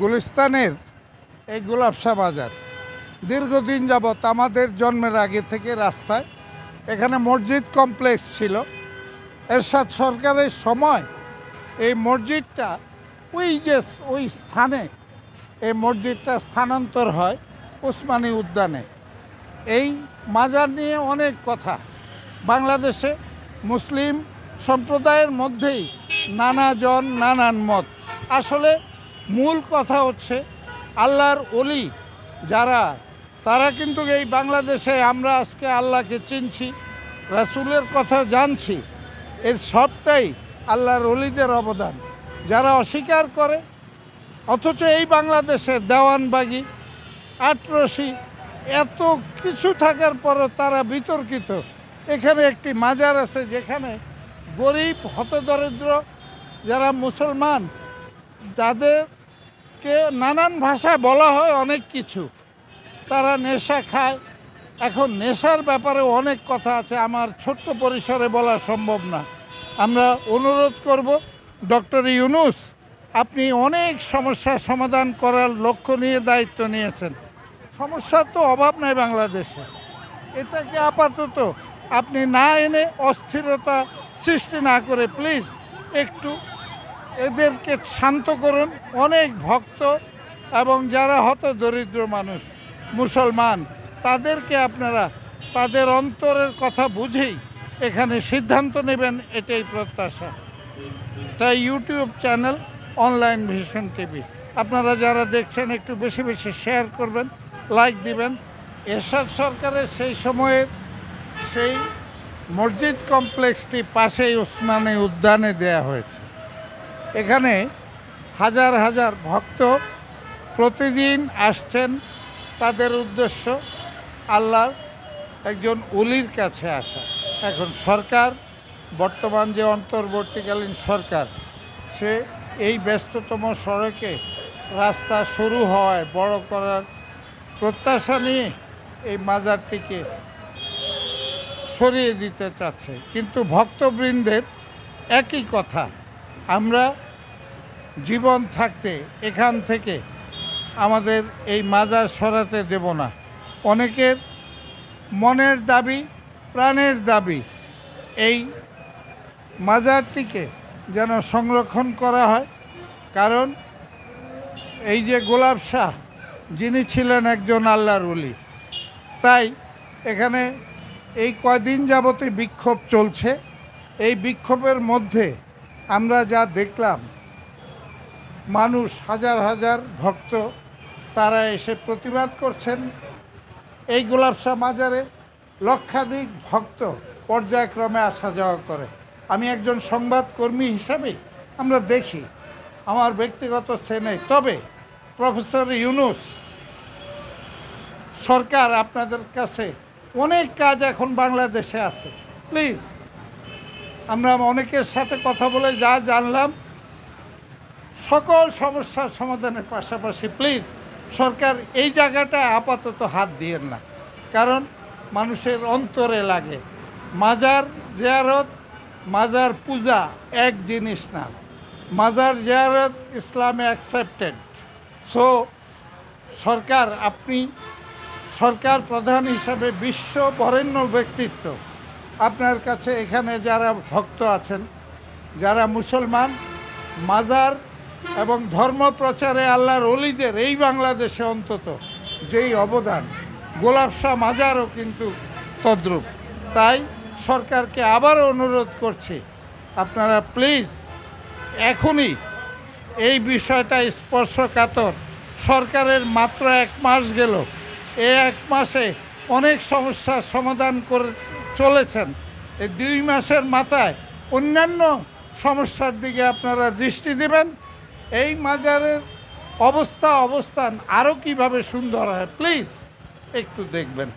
গুলিস্তানের এই গোলাপশা বাজার। দীর্ঘদিন যাবৎ আমাদের জন্মের আগে থেকে রাস্তায় এখানে মসজিদ কমপ্লেক্স ছিল। এরশাদ সরকারের সময় এই মসজিদটা ওই যে ওই স্থানে এই মসজিদটা স্থানান্তর হয় উসমানী উদ্যানে। এই মাজার নিয়ে অনেক কথা। বাংলাদেশে মুসলিম সম্প্রদায়ের মধ্যেই নানা জন নানান মত। আসলে মূল কথা হচ্ছে আল্লাহর অলি যারা, তারা কিন্তু এই বাংলাদেশে আমরা আজকে আল্লাহকে চিনছি, রাসূলের কথা জানছি। এর সবটাই আল্লাহর অলিদের অবদান। যারা অস্বীকার করে, অথচ এই বাংলাদেশে দেওয়ানবাগি, আটরসি, এত কিছু থাকার পরও তারা বিতর্কিত। এখানে একটি মাজার আছে যেখানে গরিব, হতদরিদ্র, যারা মুসলমান যাদেরকে নানান ভাষায় বলা হয় অনেক কিছু, তারা নেশা খায়। এখন নেশার ব্যাপারে অনেক কথা আছে, আমার ছোট্ট পরিসরে বলা সম্ভব না। আমরা অনুরোধ করব, ডক্টর ইউনুস, আপনি অনেক সমস্যার সমাধান করার লক্ষ্য নিয়ে দায়িত্ব নিয়েছেন। সমস্যার তো অভাব নাই বাংলাদেশে। এটাকে আপাতত আপনি না এনে অস্থিরতা সৃষ্টি না করে, প্লিজ, একটু এদেরকে শান্ত করুন। অনেক ভক্ত এবং যারা হত দরিদ্র মানুষ, মুসলমান, তাদেরকে আপনারা তাদের অন্তরের কথা বুঝেই এখানে সিদ্ধান্ত নেবেন, এটাই প্রত্যাশা। তাই YouTube channel online vision TV. আপনারা যারা দেখছেন, একটু বেশি বেশি শেয়ার করবেন, লাইক দিবেন। এরশাদ সরকারের সেই সময়ের সেই মসজিদ কমপ্লেক্সটি পাশেই ওসমানী উদ্যানে দেয়া হয়েছে। এখানে হাজার হাজার ভক্ত প্রতিদিন আসছেন তাদের উদ্দেশ্য আল্লাহর একজন অলির কাছে আসা। এখন সরকার, বর্তমান যে অন্তর্বর্তীকালীন সরকার, সে এই ব্যস্ততম সড়কে রাস্তা শুরু হওয়ায় বড় করার প্রত্যাশা নিয়ে এই মাজারটিকে সরিয়ে দিতে চাচ্ছে। কিন্তু ভক্তবৃন্দের একই কথা আমরা জীবন থাকতে এখান থেকে আমাদের এই মাজার সরাতে দেব না। অনেকের মনের দাবি, প্রাণের দাবি এই মাজারটিকে যেন সংরক্ষণ করা হয়। কারণ এই যে গোলাপ শাহ, যিনি ছিলেন একজন আল্লাহর উলি তাই এখানে এই কয়দিন যাবতে বিক্ষোভ চলছে। এই বিক্ষোভের মধ্যে আমরা যা দেখলাম, মানুষ হাজার হাজার ভক্ত, তারা এসে প্রতিবাদ করছেন। এই গোলাপশাহ মাজারে লক্ষাধিক ভক্ত পর্যায়ক্রমে আসা যাওয়া করে। আমি একজন সংবাদকর্মী হিসাবে আমরা দেখি, আমার ব্যক্তিগত সেনে তবে প্রফেসর ইউনুস সরকার আপনাদের কাছে অনেক কাজ এখন বাংলাদেশে আছে। প্লিজ আমরা অনেকের সাথে কথা বলে যা জানলাম। সকল সমস্যার সমাধানের পাশাপাশি প্লিজ সরকার এই জায়গাটায় আপাতত হাত দিয়েন না। কারণ মানুষের অন্তরে লাগে। মাজার জিয়ারত, মাজার পূজা এক জিনিস না। মাজার জিয়ারত ইসলামে অ্যাকসেপ্টেড সো সরকার, আপনি সরকার প্রধান হিসাবে বিশ্ব বরেণ্য ব্যক্তিত্ব। আপনার কাছে এখানে যারা ভক্ত আছেন, যারা মুসলমান, মাজার এবং ধর্ম প্রচারে আল্লাহর অলিদের এই বাংলাদেশে অন্তত যেই অবদান, গোলাপ শাহ মাজারও কিন্তু তদ্রূপ। তাই সরকারকে আবারও অনুরোধ করছি, আপনারা প্লিজ এখনই এই বিষয়টা স্পর্শকাতর। সরকারের মাত্র এক মাস গেল, এ এক মাসে অনেক সমস্যার সমাধান করে চলেছেন। এই দুই মাসের মাথায় অন্যান্য সমস্যার দিকে আপনারা দৃষ্টি দেবেন। এই মাজারের অবস্থা অবস্থান আরও কীভাবে সুন্দর হয় প্লিজ একটু দেখবেন।